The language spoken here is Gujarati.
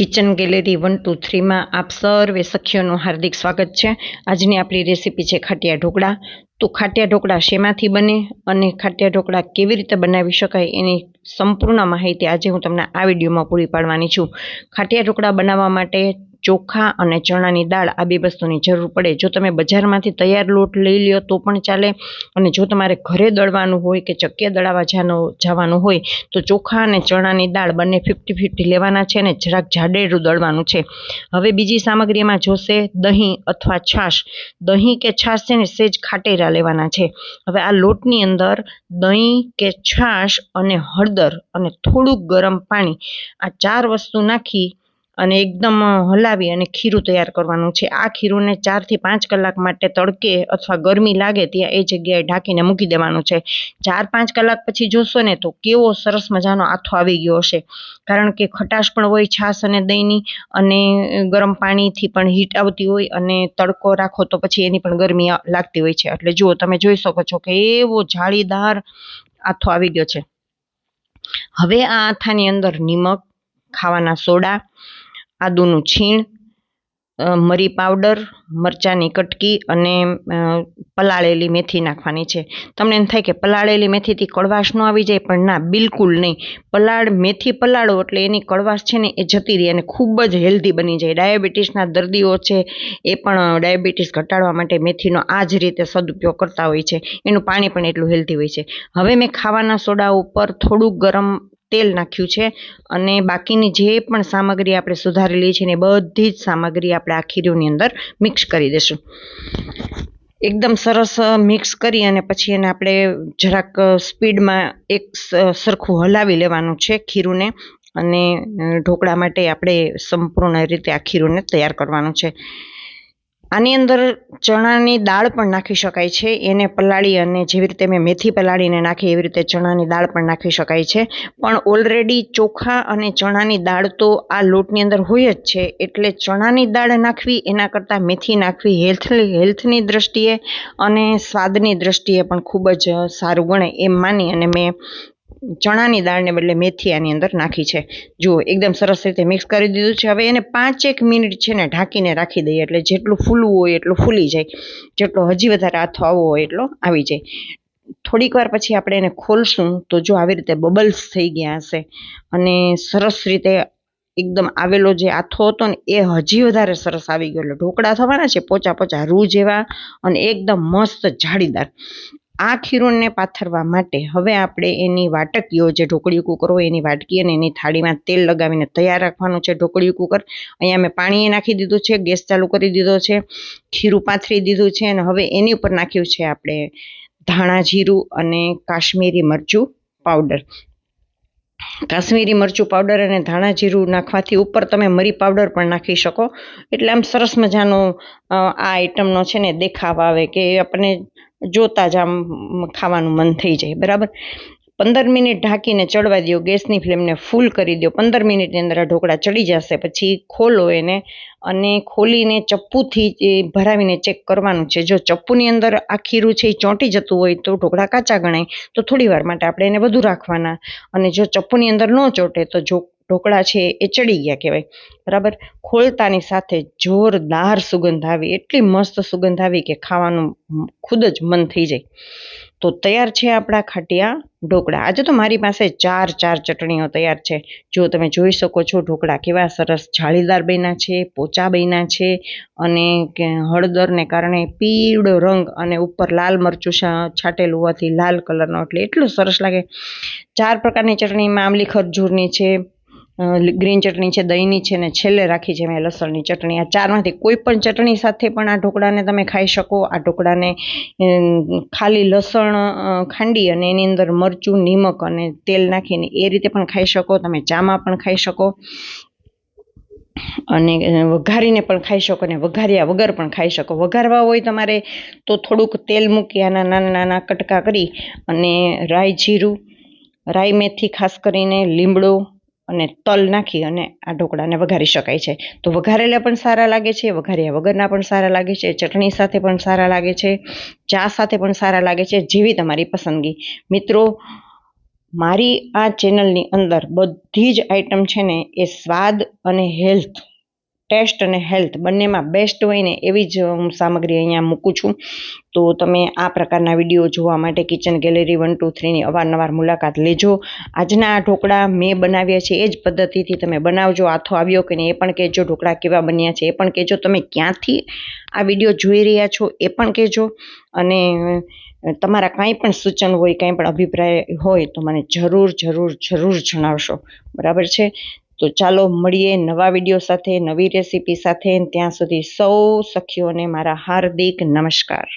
કિચન ગેલેરી વન ટુ થ્રીમાં આપ સર્વે સખીઓનું હાર્દિક સ્વાગત છે. આજની આપણી રેસીપી છે ખાટિયા ઢોકળા. તો ખાટિયા ઢોકળા શેમાંથી બને અને ખાટિયા ઢોકળા કેવી રીતે બનાવી શકાય એની સંપૂર્ણ માહિતી આજે હું તમને આ વિડીયોમાં પૂરી પાડવાની છું. ખાટિયા ઢોકળા બનાવવા માટે ચોખા અને ચણાની દાળ આ બે વસ્તુની જરૂર પડે. જો તમે બજારમાંથી તૈયાર લોટ લઈ લ્યો તો પણ ચાલે અને જો તમારે ઘરે દળવાનું હોય કે ચક્કિયા દળાવા જવાનું હોય તો ચોખા અને ચણાની દાળ બંને ફિફ્ટી ફિફ્ટી લેવાના છે અને જરાક જાડેરું દળવાનું છે. હવે બીજી સામગ્રીમાં જોશે દહીં અથવા છાશ. દહીં કે છાશ છે ને સેજ ખાટેરા લેવાના છે. હવે આ લોટની અંદર દહીં કે છાશ અને હળદર અને થોડુંક ગરમ પાણી આ ચાર વસ્તુ નાખી અને એકદમ હલાવી અને ખીરું તૈયાર કરવાનું છે. આ ખીરુંને ચારથી પાંચ કલાક માટે તડકે અથવા ગરમી લાગે ત્યાં એ જગ્યાએ ઢાંકીને મૂકી દેવાનું છે. ચાર પાંચ કલાક પછી જોશો ને તો કેવો સરસ મજાનો આથો આવી ગયો હશે. કારણ કે ખટાશ પણ હોય, છાશ અને દહીંની અને ગરમ પાણીથી પણ હીટ આવતી હોય અને તડકો રાખો તો પછી એની પણ ગરમી લાગતી હોય છે. એટલે જુઓ, તમે જોઈ શકો છો કે એવો જાળીદાર આથો આવી ગયો છે. હવે આ આથાની અંદર નિમક, ખાવાના સોડા આદુનું છીણ મરી પાવડર, મરચાંની કટકી અને પલાળેલી મેથી નાખવાની છે. તમને એમ થાય કે પલાળેલી મેથીથી કડવાશ ન આવી જાય, પણ ના, બિલકુલ નહીં. પલાળ, મેથી પલાળો એટલે એની કડવાશ છે ને એ જતી રહી અને ખૂબ જ હેલ્ધી બની જાય. ડાયાબિટીસના દર્દીઓ છે, એ પણ ડાયાબિટીસ ઘટાડવા માટે મેથીનો આ જ રીતે સદુપયોગ કરતા હોય છે. એનું પાણી પણ એટલું હેલ્ધી હોય છે. હવે મેં ખાવાના સોડા ઉપર થોડુંક ગરમ તેલ નાખ્યું છે અને બાકીની જે પણ સામગ્રી આપણે સુધારેલી છે ને બધી જ સામગ્રી આપણે આ ખીરુંની અંદર મિક્સ કરી દઈશું એકદમ સરસ મિક્સ કરી અને પછી એને આપણે જરાક સ્પીડમાં એક સરખું હલાવી લેવાનું છે ખીરુંને અને ઢોકળા માટે આપણે સંપૂર્ણ રીતે આ ખીરુંને તૈયાર કરવાનું છે. આની અંદર ચણાની દાળ પણ નાખી શકાય છે. એને પલાળી અને જેવી રીતે મેં મેથી પલાળીને નાખી, એવી રીતે ચણાની દાળ પણ નાખી શકાય છે. પણ ઓલરેડી ચોખા અને ચણાની દાળ તો આ લોટની અંદર હોય જ છે. એટલે ચણાની દાળ નાખવી, એના કરતાં મેથી નાખવી હેલ્થ હેલ્થની દ્રષ્ટિએ અને સ્વાદની દ્રષ્ટિએ પણ ખૂબ જ સારું ગણે એમ માની અને મેં ચણાની દાળને બદલે મેથી આની અંદર નાખી છે. જુઓ, એકદમ સરસ રીતે મિક્સ કરી દીધું છે. હવે એને પાંચેક મિનિટ છે ને ઢાંકીને રાખી દઈએ એટલે જેટલું ફૂલવું હોય એટલું ફૂલી જાય. જેટલો હજી વધારે હાથો આવવો હોય એટલો આવી જાય. થોડીક વાર પછી આપણે એને ખોલશું તો જો આવી રીતે બબલ્સ થઈ ગયા હશે અને સરસ રીતે એકદમ આવેલો જે આથો હતો ને એ હજી વધારે સરસ આવી ગયો. એટલે ઢોકળા થવાના છે પોચા પોચા રૂ જેવા અને એકદમ મસ્ત જાળીદાર. આ ખીરુંને પાથરવા માટે હવે આપણે એની વાટકીઓ, જે ઢોકળી કુકર હોય એની વાટકી અને એની થાળીમાં તેલ લગાવીને તૈયાર રાખવાનું છે ઢોકળી કુકર. અહીંયા મેં પાણી નાખી દીધું છે, ગેસ ચાલુ કરી દીધો છે, ખીરું પાથરી દીધું છે અને હવે એની ઉપર નાખ્યું છે આપણે ધાણા જીરું અને કાશ્મીરી મરચું પાવડર કાશ્મીરી મરચું પાવડર અને ધાણા જીરું નાખવાથી ઉપર તમે મરી પાવડર પણ નાખી શકો. એટલે આમ સરસ મજાનો આ આઈટમનો છે ને દેખાવ આવે કે આપણને જોતા જ આમ ખાવાનું મન થઈ જાય, બરાબર? પંદર મિનિટ ઢાંકીને ચડવા દો ગેસની ફ્લેમને ફૂલ કરી દો પંદર મિનિટની અંદર આ ઢોકળા ચડી જશે. પછી ખોલો એને અને ખોલીને ચપ્પુથી ભરાવીને ચેક કરવાનું છે. જો ચપ્પુની અંદર આ ખીરું છે, એ ચોંટી જતું હોય તો ઢોકળા કાચા ગણાય. તો થોડી વાર માટે આપણે એને વધુ રાખવાના. અને જો ચપ્પુની અંદર ન ચોંટે તો જો ઢોકળા છે, એ ચડી ગયા કહેવાય. બરાબર? ખોલતાની સાથે જોરદાર સુગંધ આવી. એટલી મસ્ત સુગંધ આવી કે ખાવાનું ખુદ જ મન થઈ જાય. તો તૈયાર છે આપણા ખાટિયા ઢોકળા. આજે તો મારી પાસે ચાર ચાર ચટણીઓ તૈયાર છે. જો તમે જોઈ શકો છો ઢોકળા કેવા સરસ જાળીદાર બન્યા છે, પોચા બન્યા છે અને હળદરને કારણે પીળો રંગ અને ઉપર લાલ મરચું છાંટેલું હોવાથી લાલ કલરનો. એટલે એટલું સરસ લાગે. ચાર પ્રકારની ચટણીમાં આંબલી ખરજૂરની છે ગ્રીન ચટણી છે, દહીંની છે ને છેલ્લે રાખી છે મેં લસણની ચટણી. આ ચારમાંથી કોઈ પણ ચટણી સાથે પણ આ ઢોકળાને તમે ખાઈ શકો. આ ઢોકળાને ખાલી લસણ ખાંડી અને એની અંદર મરચું, નિમક અને તેલ નાખીને એ રીતે પણ ખાઈ શકો. તમે ચામાં પણ ખાઈ શકો. અને વઘારીને પણ ખાઈ શકો અને વઘાર્યા વગર પણ ખાઈ શકો. વઘારવા હોય તમારે તો થોડુંક તેલ મૂકી આના નાના નાના કટકા કરી અને રાઈ જીરું, રાઈ મેથી ખાસ કરીને લીમડો અને તલ નાખી અને આ ઢોકળાને વઘારી શકાય છે. તો વઘારેલા પણ સારા લાગે છે, વઘાર્યા વગરના પણ સારા લાગે છે, ચટણી સાથે પણ સારા લાગે છે, ચા સાથે પણ સારા લાગે છે જેવી તમારી પસંદગી. મિત્રો, મારી આ ચેનલની અંદર બધી જ આઈટમ છે ને એ સ્વાદ અને હેલ્થ ટેસ્ટ અને હેલ્થ બંનેમાં બેસ્ટ હોય ને એવી જ હું સામગ્રી અહીંયા મૂકું છું. તો તમે આ પ્રકારના વીડિયો જોવા માટે કિચન ગેલેરી વન, ટુ થ્રીની અવારનવાર મુલાકાત લેજો. આજના આ ઢોકળા મેં બનાવ્યા છે એ જ પદ્ધતિથી તમે બનાવજો. આથો આવ્યો કે નહીં એ પણ કહેજો. ઢોકળા કેવા બન્યા છે એ પણ કહેજો. તમે ક્યાંથી આ વીડિયો જોઈ રહ્યા છો એ પણ કહેજો. અને તમારા કાંઈ પણ સૂચન હોય, કાંઈ પણ અભિપ્રાય હોય તો મને જરૂર જરૂર જરૂર જણાવશો. બરાબર છે? તો ચાલો મળીએ નવા વીડિયો સાથે, નવી રેસીપી સાથે. ત્યાં સુધી સૌ સખીઓને મારા હાર્દિક નમસ્કાર.